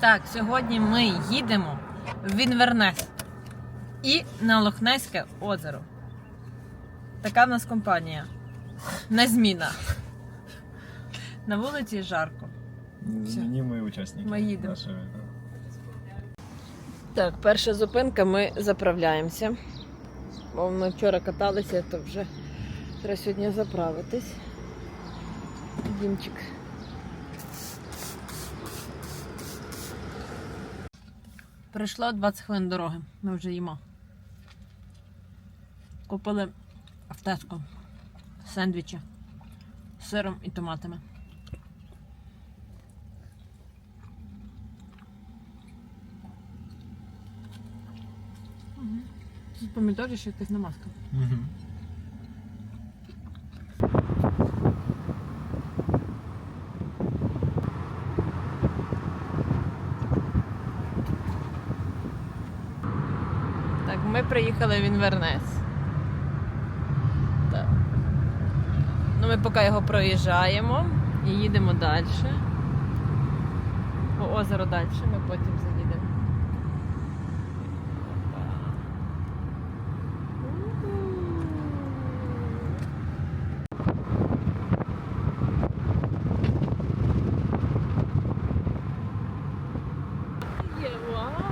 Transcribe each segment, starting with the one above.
Так, сьогодні ми їдемо в Інвернес і на Лохнеське озеро. Така в нас компанія. Незмінна. На вулиці жарко. Незамінимі учасники. Ми їдемо. да. Так, перша зупинка, ми заправляємося. Бо ми вчора каталися, то вже треба сьогодні заправитись. Дімчик. Прийшло 20 хвилин дороги. Ми вже їмо. Купили в Теско сендвічі з сиром і томатами. Тут помідорі ще якась намазка. Так, ми приїхали в Інвернес. Так. Ну, ми поки його проїжджаємо і їдемо далі. По озеро далі, ми потім заїдемо. Є, вау!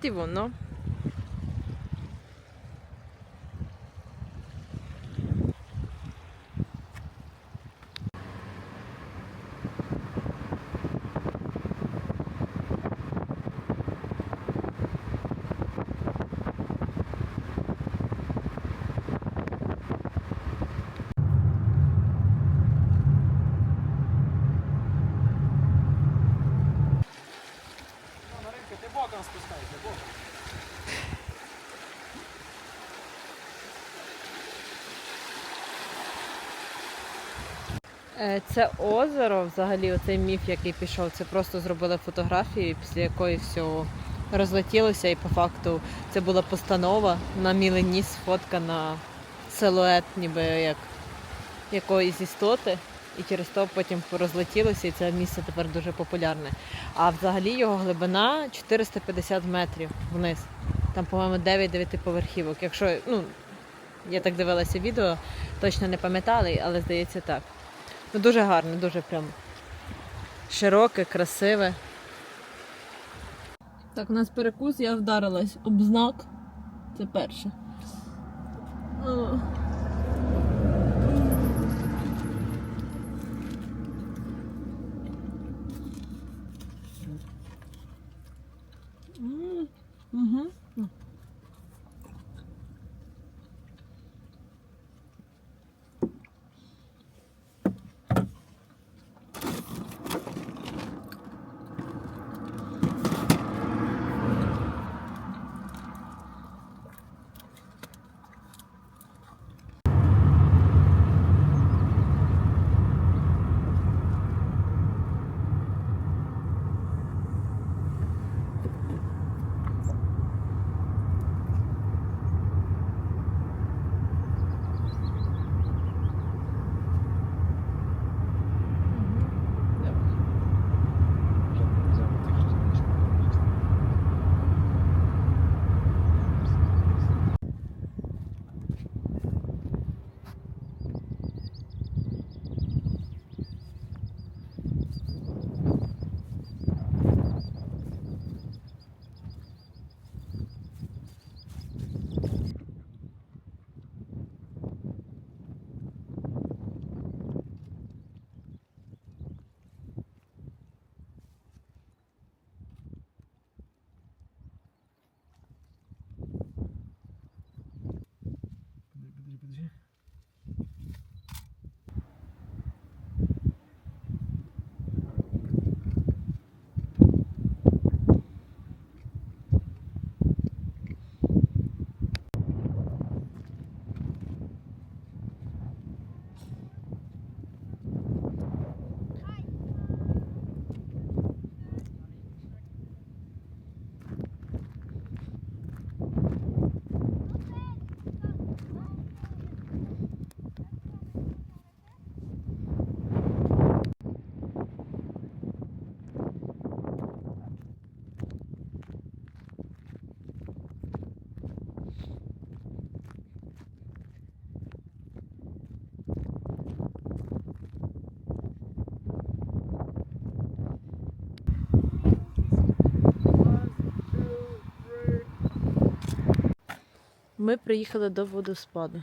Вот і воно. Це озеро, взагалі, оцей міф, який пішов, це просто зробили фотографію, після якої все розлетілося, і по факту це була постанова на мілені сфоткана силует, ніби як якоїсь істоти. І через то потім розлетілося, і це місце тепер дуже популярне. А взагалі його глибина 450 метрів вниз. Там, по-моєму, 9 поверхівок. Якщо, ну, я так дивилася відео, точно не пам'ятала, але здається так. Ну, дуже гарне, дуже прям широке, красиве. Так, у нас перекус, я вдарилась об знак. Це перше. Ми приїхали до водоспаду.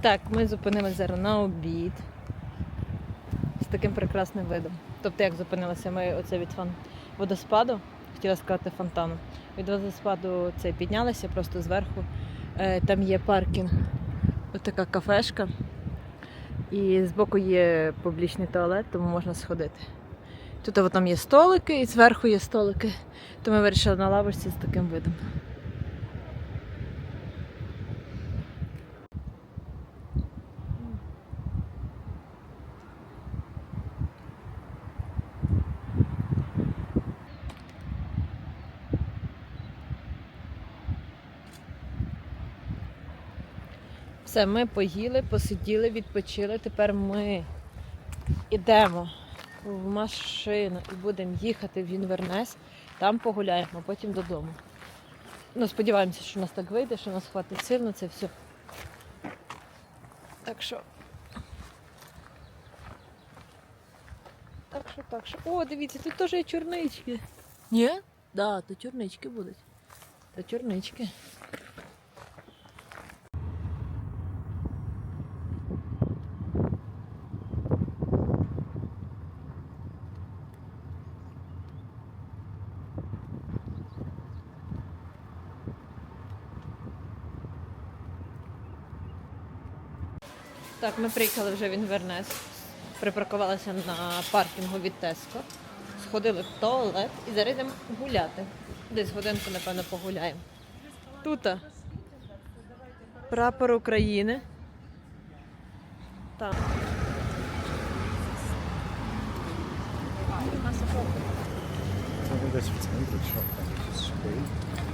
Так, ми зупинилися зараз на обід з таким прекрасним видом. Тобто, як зупинилися ми оце від фон... водоспаду, хотіла сказати фонтану. Від водоспаду це піднялися просто зверху. Е, Там є паркінг, отака кафешка. І збоку є публічний туалет, тому можна сходити. Тут там є столики, і зверху є столики. То ми вирішили на лавочці з таким видом. Все, ми поїли, посиділи, відпочили. Тепер ми йдемо в машину і будемо їхати в Інвернес. Там погуляємо, а потім додому. Ну, сподіваємося, що у нас так вийде, що у нас хватить сил на це все. Так що. Так що, так що. О, дивіться, тут теж є чорнички. Ні? Так, да, то чорнички будуть. То чорнички. Так, ми приїхали вже в Інвернес. Припаркувалися на паркінгу від Теско. Сходили в туалет і зараз гуляти. Десь годинку, напевно, погуляємо. Тут прапор України. Так. Це десь в центрі, що там якісь шпиль.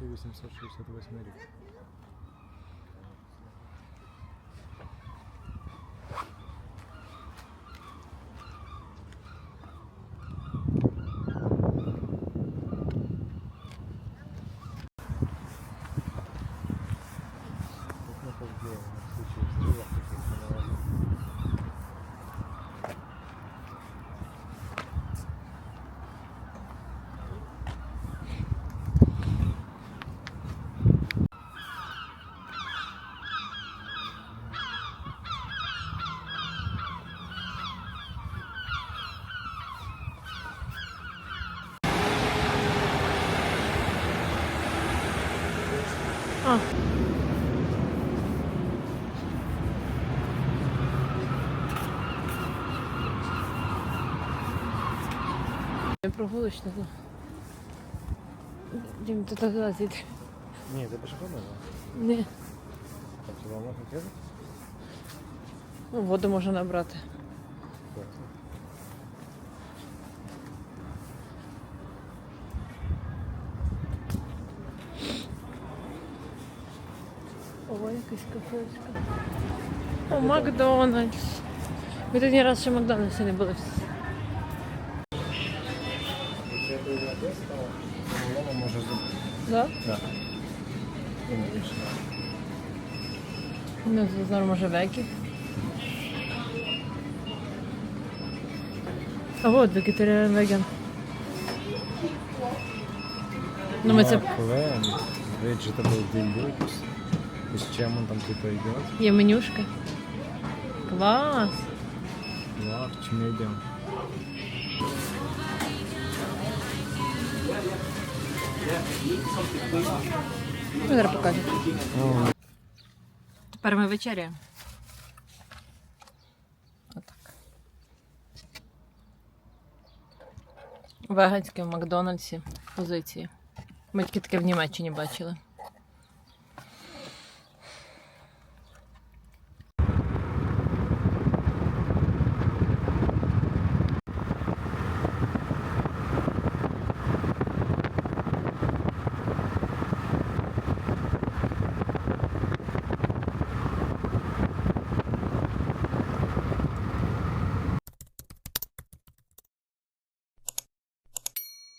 1868 рік. Я прогулочна. Дім, ти туди зійди. Ні, це пішохідна. Ні. Так, сюди можна їхати? Ну, Воду можна набрати. Так. Ой, якась кафешка. О, Макдональдс. Ми тут ні разу ще Макдональдсі не були. Я воно може зробити. Да? Так. Ну, це може веки. А от вегетаріан веган. Ну, ми це vegetable deluxe. І з чим він там типу йде? є менюшка. Клас! Large, medium. Ну, зараз покажу. Тепер ми вечеряємо. Отак. Веганське в Макдональдсі позиції. Ми тільки таке в Німеччині бачили.